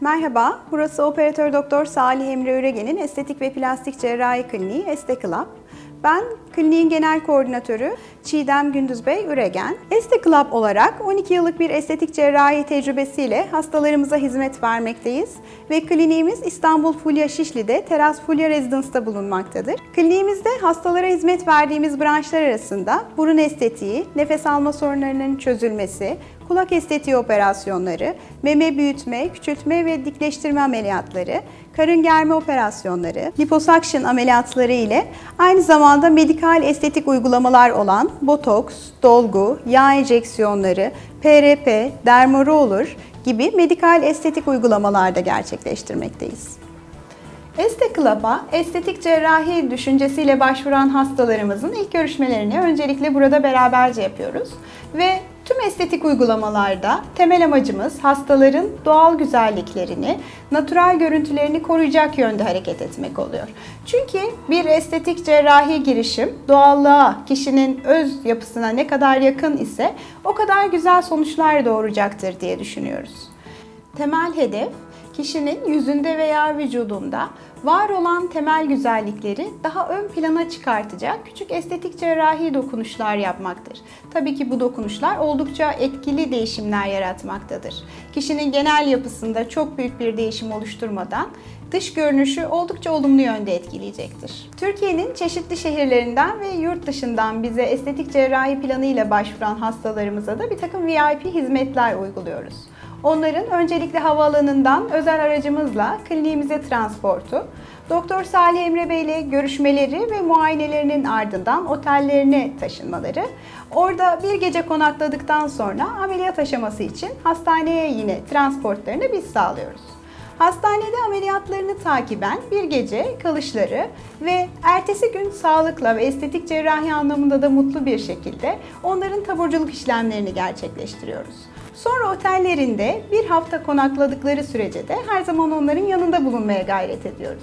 Merhaba, burası operatör doktor Salih Emre Üregen'in estetik ve plastik cerrahi kliniği Este. Ben kliniğin genel koordinatörü Çiğdem Gündüz Bey Üregen. Este olarak 12 yıllık bir estetik cerrahi tecrübesiyle hastalarımıza hizmet vermekteyiz ve kliniğimiz İstanbul Fulya Şişli'de Teras Fulya Residence'da bulunmaktadır. Kliniğimizde hastalara hizmet verdiğimiz branşlar arasında burun estetiği, nefes alma sorunlarının çözülmesi, kulak estetiği operasyonları, meme büyütme, küçültme ve dikleştirme ameliyatları, karın germe operasyonları, liposuction ameliyatları ile aynı zamanda medikal estetik uygulamalar olan botoks, dolgu, yağ enjeksiyonları, PRP, dermaroller gibi medikal estetik uygulamalarda gerçekleştirmekteyiz. Este Club'a estetik cerrahi düşüncesiyle başvuran hastalarımızın ilk görüşmelerini öncelikle burada beraberce yapıyoruz. Ve tüm estetik uygulamalarda temel amacımız hastaların doğal güzelliklerini, natural görüntülerini koruyacak yönde hareket etmek oluyor. Çünkü bir estetik cerrahi girişim doğallığa, kişinin öz yapısına ne kadar yakın ise o kadar güzel sonuçlar doğuracaktır diye düşünüyoruz. Temel hedef kişinin yüzünde veya vücudunda var olan temel güzellikleri daha ön plana çıkartacak küçük estetik cerrahi dokunuşlar yapmaktır. Tabii ki bu dokunuşlar oldukça etkili değişimler yaratmaktadır. Kişinin genel yapısında çok büyük bir değişim oluşturmadan dış görünüşü oldukça olumlu yönde etkileyecektir. Türkiye'nin çeşitli şehirlerinden ve yurt dışından bize estetik cerrahi planıyla başvuran hastalarımıza da bir takım VIP hizmetler uyguluyoruz. Onların öncelikle havaalanından özel aracımızla kliniğimize transportu, Doktor Salih Emre Bey ile görüşmeleri ve muayenelerinin ardından otellerine taşınmaları, orada bir gece konakladıktan sonra ameliyat aşaması için hastaneye yine transportlarını biz sağlıyoruz. Hastanede ameliyatlarını takiben bir gece kalışları ve ertesi gün sağlıkla ve estetik cerrahi anlamında da mutlu bir şekilde onların taburculuk işlemlerini gerçekleştiriyoruz. Sonra otellerinde bir hafta konakladıkları sürece de her zaman onların yanında bulunmaya gayret ediyoruz.